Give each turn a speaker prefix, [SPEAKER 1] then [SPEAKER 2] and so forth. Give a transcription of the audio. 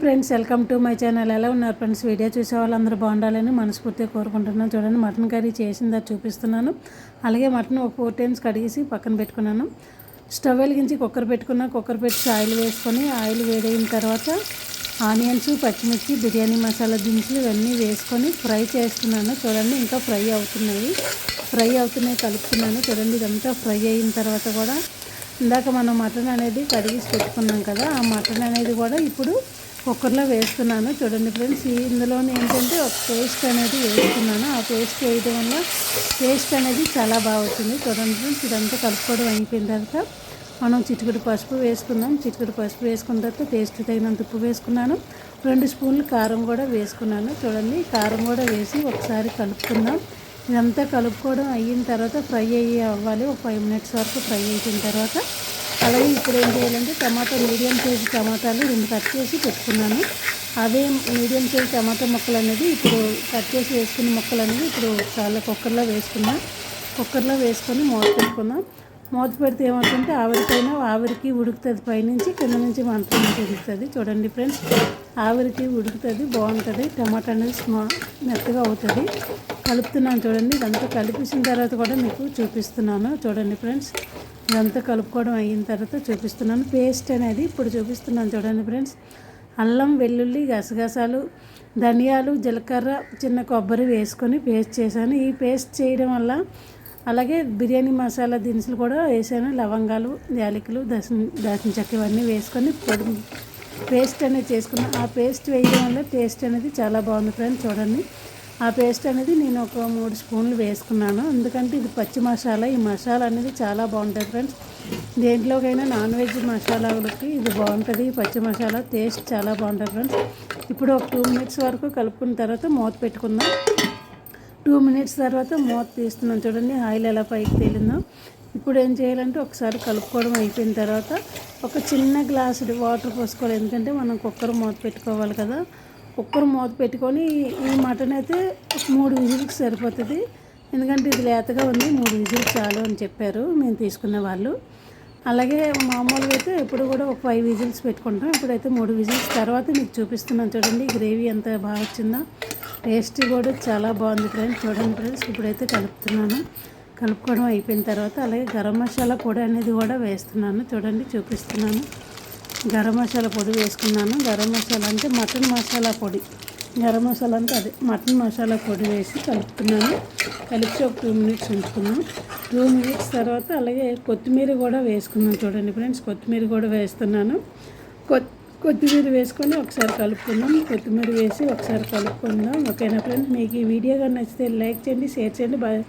[SPEAKER 1] Friends welcome to my channel. ఎలా ఉన్నారు friends? Video చూసే వాళ్ళందరూ బాగుండాలని మనస్ఫూర్తిగా కోరుకుంటున్నాను. చూడండి మటన్ కర్రీ చేసిందా చూపిస్తున్నాను. అలాగే మటన్ ఒక ఫోర్ టైమ్స్ కడిగేసి పక్కన పెట్టుకున్నాను. స్టవ్ వెలిగించి కుక్కర్ పెట్టుకున్న కుక్కర్ పెట్టి ఆయిల్ వేసుకొని ఆయిల్ వేడైన తర్వాత ఆనియన్స్ పచ్చిమిర్చి బిర్యానీ మసాలా దినుసులు ఇవన్నీ వేసుకొని ఫ్రై చేస్తున్నాను. చూడండి ఇంకా ఫ్రై అవుతున్నాయి. ఫ్రై అవుతున్నాయి కలుపుతున్నాను. చూడండి ఇదంతా ఫ్రై అయిన తర్వాత కూడా ఇందాక మనం మటన్ అనేది కడిగేసి పెట్టుకున్నాం కదా ఆ మటన్ అనేది కూడా ఇప్పుడు కుక్కర్లో వేస్తున్నాను. చూడండి ఫ్రెండ్స్ ఇందులోనే ఏంటంటే ఒక పేస్ట్ అనేది వేస్తున్నాను. ఆ పేస్ట్ వేయడం వల్ల పేస్ట్ అనేది చాలా బాగా వచ్చింది చూడండి ఫ్రెండ్స్ ఇదంతా కలుపుకోవడం అయిపోయిన తర్వాత మనం చిటికెడు పసుపు వేసుకుందాం. చిటికెడు పసుపు వేసుకున్న తర్వాత టేస్ట్ తగినంత ఉప్పు వేసుకున్నాను. రెండు స్పూన్లు కారం కూడా వేసుకున్నాను. చూడండి కారం కూడా వేసి ఒకసారి కలుపుకుందాం. ఇదంతా కలుపుకోవడం అయిన తర్వాత ఫ్రై అయ్యి అవ్వాలి. ఒక ఫైవ్ మినిట్స్ వరకు ఫ్రై అయిన తర్వాత అలాగే ఇప్పుడు ఏం చేయాలంటే టమాటా మీడియం సైజు టమాటాలు రెండు కట్ చేసి పెట్టుకున్నాను. అదే మీడియం సైజు టమాటా ముక్కలు అనేది ఇప్పుడు కట్ చేసి వేసుకున్న ముక్కలు అనేది ఇప్పుడు చాలా కుక్కర్లో వేసుకున్నాం కుక్కర్లో వేసుకొని మూత పెట్టుకుందాం మూత పెడితే ఏమవుతుందంటే ఆవిరిపైన ఆవిరికి ఉడుకుతుంది పైనుంచి కింద నుంచి మంట నుంచి ఉడుకుతుంది. చూడండి ఫ్రెండ్స్ ఆవిరికి ఉడుకుతుంది బాగుంటుంది. టమాటా అనేది స్మా మెత్తగా అవుతుంది. కలుపుతున్నాను చూడండి ఇదంతా కలిపేసిన తర్వాత కూడా మీకు చూపిస్తున్నాను. చూడండి ఫ్రెండ్స్ ఇదంతా కలుపుకోవడం అయిన తర్వాత చూపిస్తున్నాను. పేస్ట్ అనేది ఇప్పుడు చూపిస్తున్నాను చూడండి ఫ్రెండ్స్. అల్లం వెల్లుల్లి గసగసాలు ధనియాలు జీలకర్ర చిన్న కొబ్బరి వేసుకొని పేస్ట్ చేశాను. ఈ పేస్ట్ చేయడం వల్ల అలాగే బిర్యానీ మసాలా దినుసులు కూడా వేసాను. లవంగాలు యాలకులు దశ దాచిన చెక్క ఇవన్నీ వేసుకొని పొడి పేస్ట్ అనేది చేసుకున్నాను. ఆ పేస్ట్ వేయడం వల్ల టేస్ట్ అనేది చాలా బాగుంది ఫ్రెండ్స్ చూడండి. ఆ పేస్ట్ అనేది నేను ఒక మూడు స్పూన్లు వేసుకున్నాను. ఎందుకంటే ఇది పచ్చి మసాలా. ఈ మసాలా అనేది చాలా బాగుంటుంది ఫ్రెండ్స్. దేంట్లోకైనా నాన్ వెజ్ మసాలాలకి ఇది బాగుంటుంది. పచ్చి మసాలా టేస్ట్ చాలా బాగుంటుంది ఫ్రెండ్స్. ఇప్పుడు ఒక టూ మినిట్స్ వరకు కలుపుకున్న తర్వాత మూత పెట్టుకుందాం. టూ మినిట్స్ తర్వాత మూత తీస్తున్నాం చూడండి. ఆయిల్ ఎలా పైకి తేలిందో. ఇప్పుడు ఏం చేయాలంటే ఒకసారి కలుపుకోవడం అయిపోయిన తర్వాత ఒక చిన్న గ్లాసు వాటర్ పోసుకోవాలి. ఎందుకంటే మనం కుక్కర్ మూత పెట్టుకోవాలి కదా. కుక్కర్ మూత పెట్టుకొని ఈ మటన్ అయితే మూడు విజిల్కి సరిపోతుంది. ఎందుకంటే ఇది లేతగా ఉంది మూడు విజిల్స్ చాలు అని చెప్పారు మేము తీసుకునే వాళ్ళు. అలాగే మామూలుగా అయితే ఎప్పుడు కూడా ఒక ఫైవ్ విజిల్స్ పెట్టుకుంటాం. ఇప్పుడైతే మూడు విజిల్స్ తర్వాత మీకు చూపిస్తున్నాను చూడండి గ్రేవీ ఎంత బాగా వచ్చిందో. టేస్ట్ కూడా చాలా బాగుంది ఫ్రెండ్స్. చూడండి ఫ్రెండ్స్ ఇప్పుడైతే కలుపుతున్నాను. కలుపుకోవడం అయిపోయిన తర్వాత అలాగే గరం మసాలా పొడి అనేది కూడా వేస్తున్నాను. చూడండి చూపిస్తున్నాను. గరం మసాలా పొడి వేసుకున్నాను. గరం మసాలా అంటే మటన్ మసాలా పొడి. గరం మసాలా అంటే అదే మటన్ మసాలా పొడి వేసి కలుపుతున్నాను. కలిపి ఒక టూ మినిట్స్ ఉంచుకున్నాం టూ మినిట్స్ తర్వాత అలాగే కొత్తిమీర కూడా వేసుకున్నాను. చూడండి ఫ్రెండ్స్ కొత్తిమీర కూడా వేస్తున్నాను. కొత్తిమీర వేసుకొని ఒకసారి కలుపుకుందాం. కొత్తిమీర వేసి ఒకసారి కలుపుకుందాం. ఓకేనా ఫ్రెండ్స్? మీకు ఈ వీడియో కానీ నచ్చితే లైక్ చేయండి షేర్ చేయండి. బాయ్.